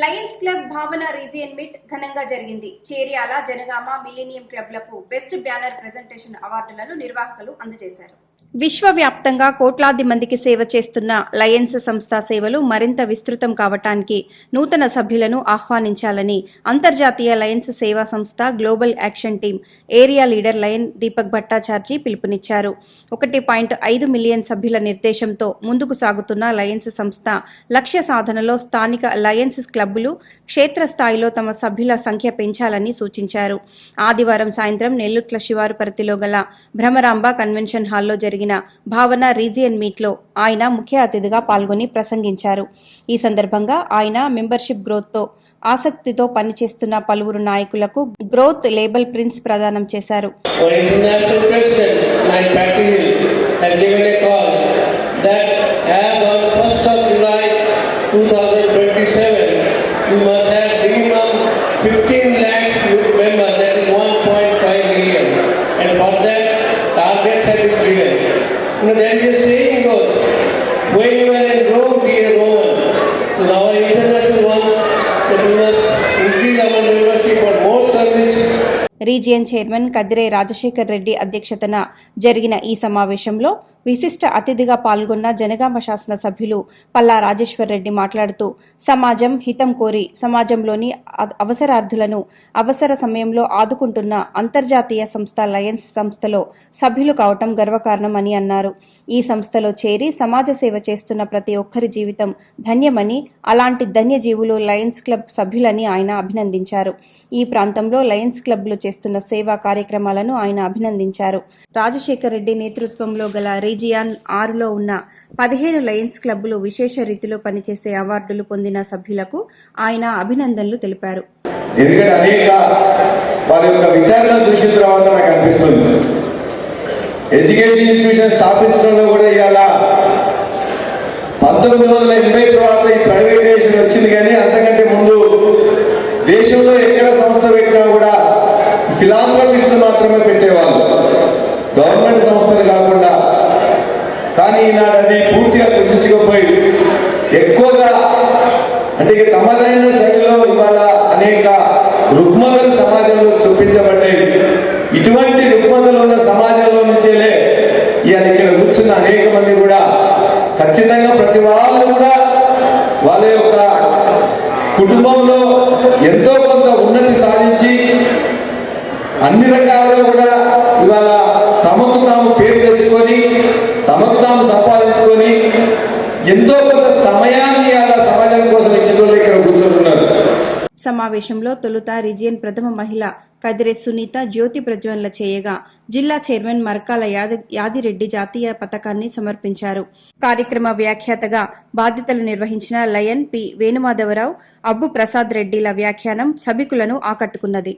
Lions club Bhavana region meet ఘనంగా జరిగింది. Cheriyal Jangaon millennium క్లబ్లకు బెస్ట్ బ్యానర్ ప్రెజెంటేషన్ అవార్డులను నిర్వాహకులు అందజేశారు. విశ్వవ్యాప్తంగా కోట్లాది మందికి సేవ చేస్తున్న లయన్స్ సంస్థ సేవలు మరింత విస్తృతం కావటానికి నూతన సభ్యులను ఆహ్వానించాలని అంతర్జాతీయ లయన్స్ సేవా సంస్థ global action team area leader lion Deepak Bhattacharjee పిలుపునిచ్చారు. ఒకటి పాయింట్ ఐదు మిలియన్ సభ్యుల నిర్దేశంతో ముందుకు సాగుతున్న లయన్స్ సంస్థ లక్ష్య సాధనలో స్థానిక లయన్స్ క్లబ్బులు క్షేత్రస్థాయిలో తమ సభ్యుల సంఖ్య పెంచాలని సూచించారు. ఆదివారం సాయంత్రం నెల్లుట్ల శివారు పరిధిలో గల భ్రమరాంబ కన్వెన్షన్ హాల్లో జరిగిన జరిగిన భావన రీజియన్ మీట్లో ఆయన ముఖ్య అతిథిగా పాల్గొని ప్రసంగించారు. ఈ సందర్భంగా ఆయన మెంబర్షిప్ గ్రోత్తో ఆసక్తితో పనిచేస్తున్న పలువురు నాయకులకు గ్రోత్ లేబల్ ప్రిన్స్ ప్రదానం చేశారు. రీజియన్ చైర్మన్ కదిరే రాజశేఖర్ రెడ్డి అధ్యక్షతన జరిగిన ఈ సమావేశంలో విశిష్ట అతిథిగా పాల్గొన్న జనగామ శాసన సభ్యులు పల్లా రాజేశ్వర్ రెడ్డి మాట్లాడుతూ సమాజం హితం కోరి సమాజంలోని అ- అవసరార్థులను అవసర సమయంలో ఆదుకుంటున్న అంతర్జాతీయ సంస్థ లయన్స్ సంస్థలో సభ్యులు కావటం గర్వకారణమని అన్నారు. ఈ సంస్థలో చేరి సమాజ సేవ చేస్తున్న ప్రతి ఒక్కరి జీవితం ధన్యమని అలాంటి ధన్యజీవులు లయన్స్ క్లబ్ సభ్యులని ఆయన అభినందించారు. ఈ ప్రాంతంలో లయన్స్ క్లబ్లు చేస్తున్న సేవా కార్యక్రమాలను ఆయన అభినందించారు. రాజశేఖర్ రెడ్డి నేతృత్వంలో గల రీజియాన్ ఆరులో ఉన్న పదిహేను లయన్స్ క్లబ్లు విశేష రీతిలో పనిచేసే అవార్డులు పొందిన సభ్యులకు ఆయన అభినందనలు తెలిపారు. ఎందుకంటే అనేక వారి యొక్క తర్వాత నాకు అనిపిస్తుంది. ఎడ్యుకేషన్ ఇన్స్టిట్యూషన్ స్థాపించడంలో కూడా ఇవాళ పంతొమ్మిది వందల ఎనభై తర్వాత ఈ ప్రైవేటైజేషన్ వచ్చింది కానీ అంతకంటే ముందు దేశంలో ఎక్కడ సంస్థ పెట్టినా కూడా ఫిలాంథ్రపిస్టులు కానీ ఈనాడు అది పూర్తిగా కుచించుకుపోయి ఎక్కువగా అంటే ఇక తమదైన శైలిలో ఇవాళ అనేక రుగ్మతలు సమాజంలో చూపించబడ్డాయి. ఇటువంటి రుగ్మతలు ఉన్న సమాజంలో నుంచేలే ఇవాళ ఇక్కడ కూర్చున్న అనేక మంది కూడా ఖచ్చితంగా ప్రతి వాళ్ళు కూడా వాళ్ళ యొక్క కుటుంబంలో ఎంతో కొంత ఉన్నతి సాధించి అన్ని రకాలుగా కూడా తమకు తాము సంపాదించుకొని ఎంతో కొంత సమయాన్ని అలా సమాజం కోసం ఇచ్చిన ఇక్కడ కూర్చుంటున్నారు సమావేశంలో తొలుత రిజియన్ ప్రథమ మహిళ కదిరే సునీత జ్యోతి ప్రజ్వలన చేయగా జిల్లా చైర్మన్ మర్కాల యాదిరెడ్డి జాతీయ పథకాన్ని సమర్పించారు. కార్యక్రమ వ్యాఖ్యాతగా బాధ్యతలు నిర్వహించిన లయన్ పి వేణుమాధవరావు అబ్బు ప్రసాద్ రెడ్డిల వ్యాఖ్యానం సభికులను ఆకట్టుకున్నది.